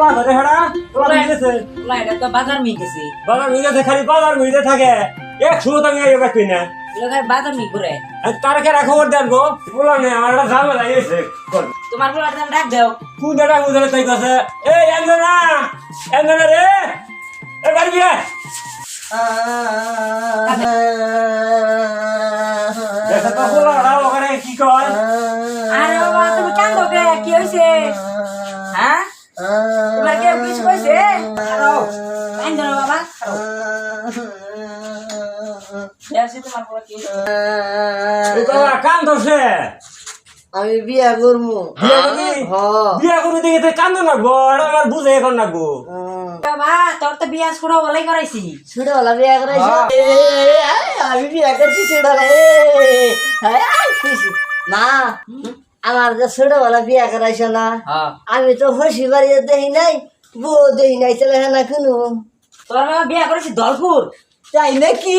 বাজার বাজার খালি বাজার মিলে থাকে। এক শুরু তো আমি তুই না। বাজার মিল করে তার কে খবর দেন গো পোলা নেই আমার একটা ঝামেলা গেছে। তোমার বলে একটা ডাক দাও। কোন জায়গা বুঝলে তাই কাছে এই এন্দনা এন্দনা রে এ বাড়ি গিয়ে। তো ধরছে আমি বিয়া করব বিয়া করবি হ। বিয়া করবি দেখে তো কান্দো না গো এটা আমার বুঝে এখন না গো বাবা তোর তো বিয়া ছোড়ো বলাই করাইছি। ছোটবেলা বিয়া করাইছো? এ, আমি বিয়া করছি হায়, খুশি মা আমার যে ছোটবেলা বিয়া করাইছো না হ্যাঁ। আমি তো হসি বাড়িতে দেখি নাই বউ দেখি নাই চলে হ্যাঁ না কোনো? তোর বাবা বিয়া করেছি দলপুর। তাই নাকি?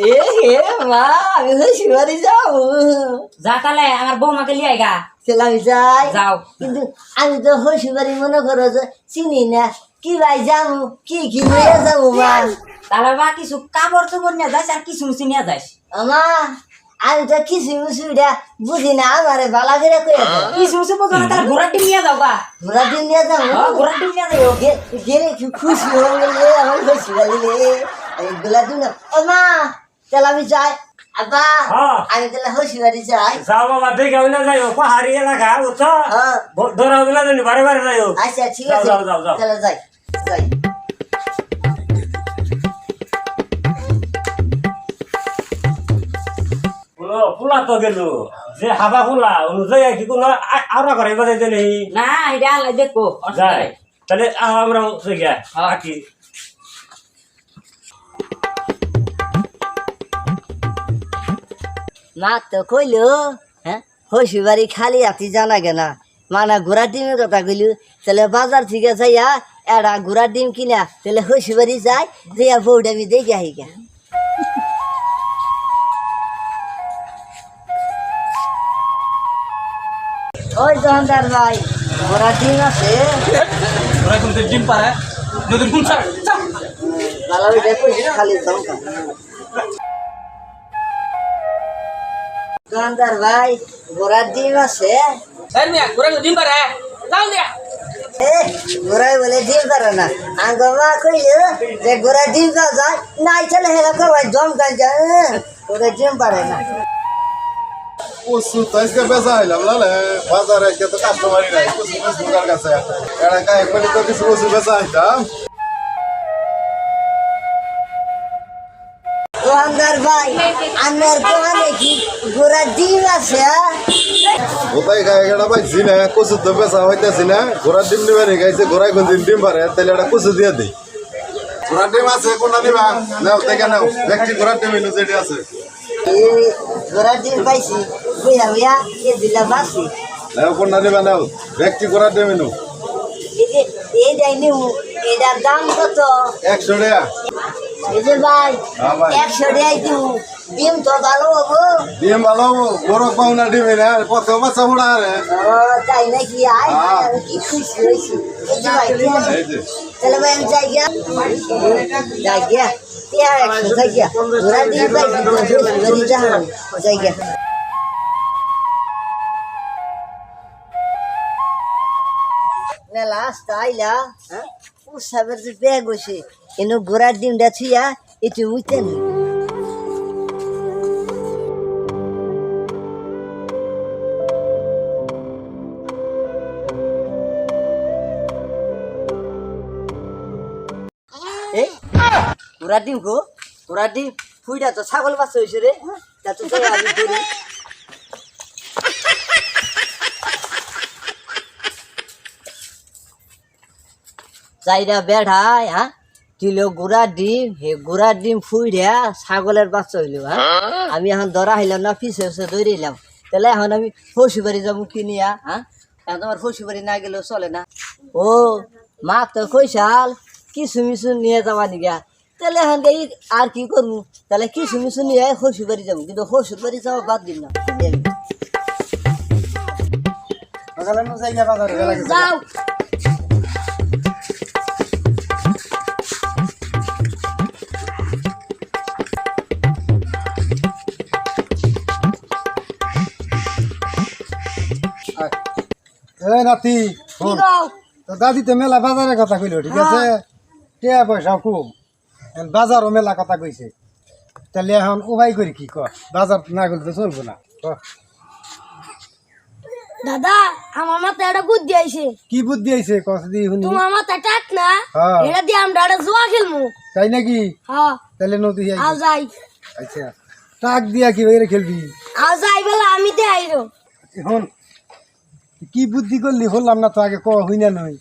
এ হে মা আমি হসি বাড়ি যাও যা তাহলে আমার বৌমাকে লিয়ে গা। চলে আমি যাই। যাও। কিন্তু আমি তো হসি বাড়ি মনে করো যে চিনি না। কি ভাই যাব কি কি নিয়ে যাব মা? তাহলে বা কিছু কাপড় চোপড় নিয়ে যাস আর কিছু মুছি নিয়ে যাস। আমা আমি তো কিছু মুসুবিধা বুঝি না আমারে বালা করে দাও। কিছু মুছি বুঝো না তাহলে ঘোড়ার ডিম নিয়ে যাও গা। ঘোরা দিন নিয়ে হ্যাঁ ঘোড়ার ডিম নিয়ে যাও। গেলে খুশি হয়ে গেলে আমার খুশি গেলে এইগুলা দিন ও মা তাহলে আমি যাই। আব্বা হ্যাঁ। আমি তাহলে হসি বাড়ি যাই। যাও বাবা দেখে না যাইও পাহাড়ি এলাকা বুঝছ? হ্যাঁ। ধরা না জানি বারে বারে যাইও। আচ্ছা ঠিক যাও, আছে। যাও, যাও, যাও। তাহলে যাই যাই। পুলো তো গেল। যে হাবা পুলা অনুযায়ী কি কোনো আওরা করে বাজে যে নেই। না এটা আল্লাহ দেখব তাহলে আমরা গিয়া মা তো কইলো হ্যাঁ হসি বাড়ি খালি হাতি জানা গেনা। মানে ঘোড়ার ডিমের কথা কইলু তাহলে বাজার থেকে যাইয়া এরা ঘোড়ার ডিম কিনা তাহলে হসি বাড়ি যাই যাইয়া বউটা আমি দেখে আহি গা ওই দোকানদার ভাই ঘোড়ার ডিম আছে। কিন্তু ডিম পারে। যদি ভালো খালি দমকা দোকানদার ভাই ঘোড়ার ডিম আছে স্যার মিয়া ওরা ডিম পারে যাও দিয়া এ, ঘোড়ায় বলে ডিম পারে না আঙ্গ মা কইল যে ঘোড়া ডিম পাওয়া যায় নাই চলে হেলা করবাই দম কাজ যায় ওরা ডিম পারে না ওষুধ তো আজকে বেচা হইলাম লালে বাজারে আজকে তো কাস্টমারই নাই কিছু ফেসবুকের কাছে এরা গায়ে করে তো হইতাম ভাই আমার দোকানে কি ঘোড়া ডিম আছে? কোথায় গায়ে গেটা পাইছি না কচু তো বেচা হইতেছি না। ঘোড়ার ডিম নিবে নি গাইছে ঘোড়ায় কোন দিন ডিম পারে তাহলে একটা কচু দিয়ে দিই ঘোড়ার ডিম আছে কোনটা নিবা? নাও দেখে নাও দেখছি ঘোড়ার ডিম এলো যেটি আছে। এই ডিম পাইছি বুঝা বুঝা এ দিলা বাসি। নাও কোনটা নিবা নাও দেখছি ঘোড়ার ডিম এলো। এই যে এইটাই নিমু এটার দাম কত? একশো টাকা। এই যে ভাই হ্যাঁ ভাই। একশো টাকাই দিমু ডিম তো ভালো হব ডিম ভালো বড় পাওনা ডিম না কত বাচ্চা মোড়া রে ও তাই নাকি আয় হ্যাঁ। আমি কি খুশি হয়েছি এই যে ভাই ঠিক আছে। এই যে তাহলে ভাই আমি যাই গিয়া যাই গিয়া টিয়া একশো যাই গিয়া ঘোড়া দিয়ে পাইছি তো ঘুরি যাহান যাই গিয়া মেলা আসতে আইলা হ্যাঁ উৎসবের যে ব্যাগ হয়েছে কিন্তু ঘোড়ার ডিমটা ছিয়া এটি উইতেন এই ঘোড়ার ডিম গো ঘোড়ার ডিম ফুইটা তো ছাগল বাচ্চা হয়েছে রে হ্যাঁ? তা তো যাই আমি করি চাইরা বেড়ায় হ্যাঁ? কিলো গুড়ার ডিম হে গুড়ার ডিম ফুইরা ছাগলের বাচ্চা হইল হ্যাঁ আমি এখন ধরা হইলাম না পিছে পিছে দৌড়িলাম তাহলে এখন আমি ফসি বাড়ি যাব কিনিয়া হ্যাঁ এখন তোমার ফসি বাড়ি না গেলেও চলে না। ও মা তো কইসাল কিছু মিছু নিয়ে যাবা নিগা। তাহলে এখন এই আর কি করব? তাহলে কিছু মিছু নিয়ে শ্বশুর বাড়ি যাব কিন্তু শ্বশুর বাড়ি যাওয়া বাদ দিন না। যাও। নাতি তো দাদি তো মেলা বাজারের কথা কইলো ঠিক আছে? টিয়া পয়সা কম। বাজারও মেলা কথা কইছে। তাহলে এখন উপায় করি কি ক বাজার না করলে তো চলবো না। দাদা আমার মাথায় একটা বুদ্ধি আইছে। কি বুদ্ধি আইছে? কস দি শুনি। তোমার মাথায় টাক না? হ্যাঁ। এটা দিয়ে আমরা একটা জুয়া খেলব তাই নাকি? হ্যাঁ। তাহলে নদী আও যাই। আচ্ছা। টাক দিয়া কি বাইরে খেলবি? আও যাই বেলা আমি এখন কি বুদ্ধি করলি? বললাম না তো আগে ক হই না নই।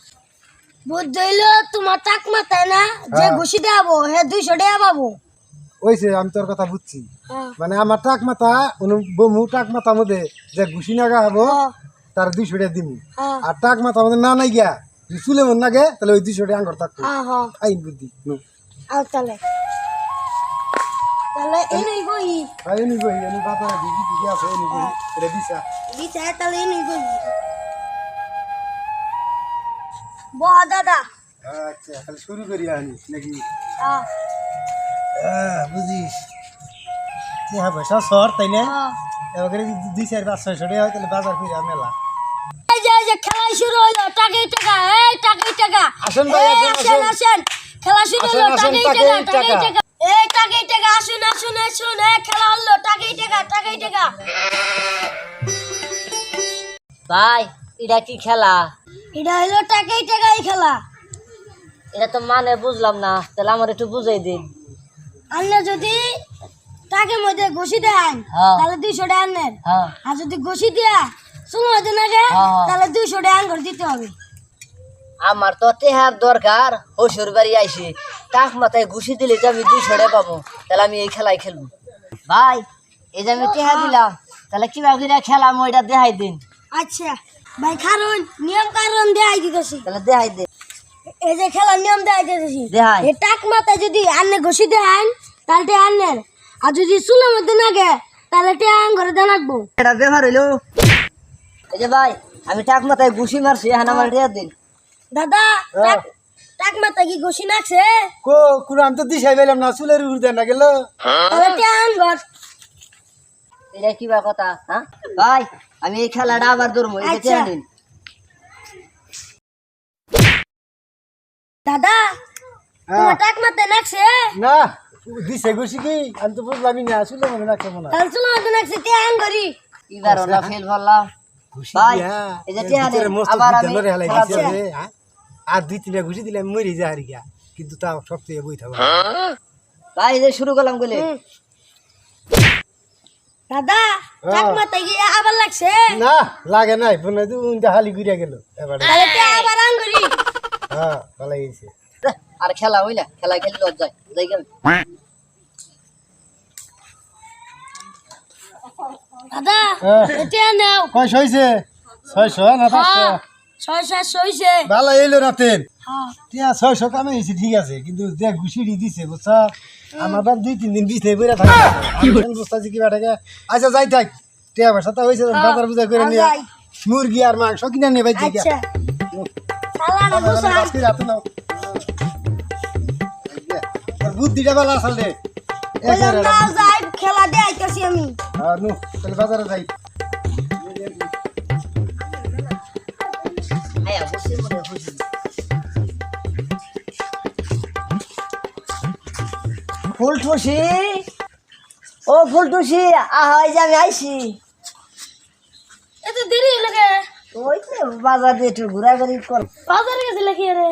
বুদ্ধি হইল তোমার টাক মাথায় না? যে হ্যাঁ। ঘুষি দেবো হে দুইশো টাকা পাবো। ওইছে আমি তোর কথা বুঝছি। হ্যাঁ। মানে আমার টাক মাথা বমু টাক মাথা মধ্যে যে ঘুষি নাগা হব হ্যাঁ, তার দুইশো টাকা দিমু। হ্যাঁ। আর টাক মাথা মধ্যে না নাই গিয়া যদি চুলে মন নাগে তাহলে ওই দুইশো টাকা আঙ্গর থাকতো আইন বুদ্ধি তাহলে। তাহলে এনেই গই আর এনি বই এনি বাতারা দিদি দিদি আছে এনি বই এটা দিছা। দিতে তাহলে এনেই গই বাহ দাদা। আচ্ছা তাহলে শুরু করি আনি নাকি? বুঝিস। কি হবে শহর তাই না? এবার দুই চার পাঁচ ছয়শো টাকা হয় তাহলে বাজার করে মেলা। এই যে এই যে খেলা শুরু হলো টাকাই টাকা এই টাকাই টাকা। আসেন ভাই, আসেন, আসেন আসেন। খেলা শুরু হলো টাকাই টাকা টাকাই এই টাকাই টাকা আসুন আসুন আসুন এই খেলা হলো টাকাই টাকা টাকাই টাকা। ভাই এটা কি খেলা? এটা হলো টাকাই টাকাই খেলা। এটা তো মানে বুঝলাম না তাহলে আমার একটু বুঝাই দিন। আনলে যদি টাকার মধ্যে ঘষি দেন হ্যাঁ। তাহলে দুইশো টাকা আনেন। হ্যাঁ। আর যদি ঘষি দিয়া শুনো হতে না হ্যাঁ। তাহলে দুইশো টাকা আঙ্গুর দিতে হবে। আমার তো তেহার দরকার হসুর বাড়ি আইসি টাক মাথায় ঘুষি দিলে যে আমি দুইশো টাকা পাবো তাহলে আমি এই খেলাই খেলব। ভাই এই যে আমি টেহা দিলাম তাহলে কীভাবে করে খেলাম ওইটা দেখাই দিন। আচ্ছা। ভাই কারণ নিয়ম কারণ দেখাই দিতেছি তাহলে দেখাই দিন এই যে খেলার নিয়ম দেখাই দিতেছি। এই টাক মাথায় যদি আন্নে ঘষি দেন তাহলে টে আন্নের। আর যদি চুলের মধ্যে না গে তাহলে টে আং ঘরে দেন রাখব এটা ব্যবহার হইল। এই যে ভাই আমি টাক মাথায় ঘুষি মারছি এখন আমার রেয়ার দিন। দাদা টাক- টাক মাথায় কি ঘষি নাকছে কো কোনো আমি তো দিশাই পেলাম না চুলের উপর দেন না গেল। তাহলে টে আং ঘর। এটা কি বা কথা হ্যাঁ? ভাই আমি এই খেলাটা আবার ধরবো এটা আচ্ছা। নিন দাদা তোমার টাক নাকছে না দিছে গুছি কি? আমি তো বুঝলামই না চুলে মনে রাখতে না তাহলে চুলের মধ্যে নাকছে টে আং ঘরি এবার ফেল করলাম ভাই, এই যে আবার আমি হ্যাঁ? আর দুই তিনটা ঘুষি দিলে আমি মরি যা গিয়া কিন্তু তাও সব থেকে বই থাকব। ভাই এই যে শুরু করলাম বলে। দাদা টাক মাথায় কি আবার লাগছে? না লাগে নাই বোনে তো উনটা হালি ঘুরিয়া গেল এবারে। আবার আং হ্যাঁ ভালো গেছে। আর খেলা হইলা খেলা খেলি লজ্জায় যাই গেল। দাদা হ্যাঁ। এটা নাও। কয় হয়েছে ছয়শো না পাঁচশো? হ্যাঁ। ছয় সাত হইছে ভালো এলো রাতেন হ্যাঁ। টিয়া ছয়শো কামে হয়েছে ঠিক আছে কিন্তু যে ঘুষিটি দিছে বুঝছা? আমার বাপ দুই তিন দিন বিছনে বইরা থাকে। বুঝতেছি কিবা থাকে আচ্ছা যাই থাক টিয়া পয়সা তো হয়েছে বাজার বুঝা করে নিয়ে মুরগি আর মাংস কিনে বাইতে আচ্ছা। সালানা বুদ্ধিটা ভালো আসল খেলা দেখাইতেছি আমি। হ্যাঁ নু তাহলে বাজারে যাই। ফুলটুসি। ও ফুলটুসি আহা এই যে আমি আইছি। এত দেরি লাগে ওই যে বাজার দিয়ে একটু ঘোরাঘুরি কর। বাজারে গেছিল কি রে?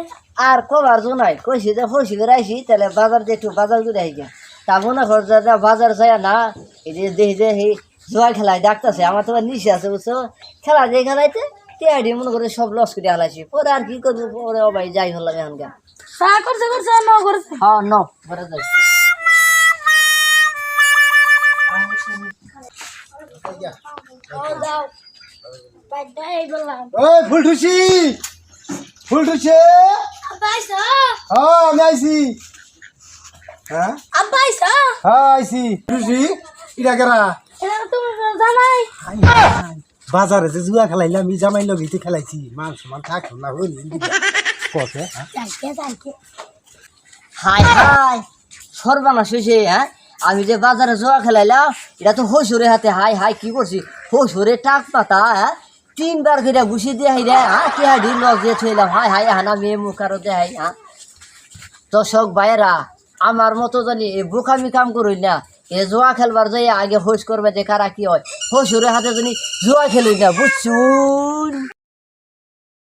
আর কবার জোনাই কইছি যে ফসি করে আইছি তাহলে বাজার দিয়ে একটু বাজার করে আই গিয়া তা মনে কর যা বাজার যায় না এই যে দেখি যে এই জোয়া খেলায় ডাকতেছে আমার তো নিচে আছে বুঝছ? খেলা যে খেলাইতে টিয়াডি মনে করে সব লস করে হালাইছি পরে আর কি করব পরে ও ভাই যাই হলাম এখানকার। সা করছে করছে ন করছে। হ্যাঁ ন পরে যাই। হ্যাঁ আমি হ্যাঁ? হ্যাঁ ইটা কেরা? বাজারে যে জুয়া খেলাইলাম আমি জামাই লগেতে খেলাইছি। মান সমান থাক না হইল কতে হাই হাই। সর্বনাশ হয়েছে হ্যাঁ? আমি যে বাজারে জোয়া খেলাইলাম, এটা তো হসুরে হাতে, হাই হাই, কি করছি? হসুরে টাক পাতা হ্যাঁ? তিনবার করে ঘুষি দিয়ে হাই রে হ্যাঁ? কে হাই ঢিল দিয়ে থইলাম, হাই হাই হানা মেয়ে মুখ আরও দেখাই হ্যাঁ? দর্শক, ভাইয়েরা, আমার মতো জানি এই বোকামি কাম করই না, এ জুয়া খেলবার যাই আগে হোস করবে যে কারা কি হয় হোসুরের হাতে জানি জুয়া খেলুই না, বুঝছুন?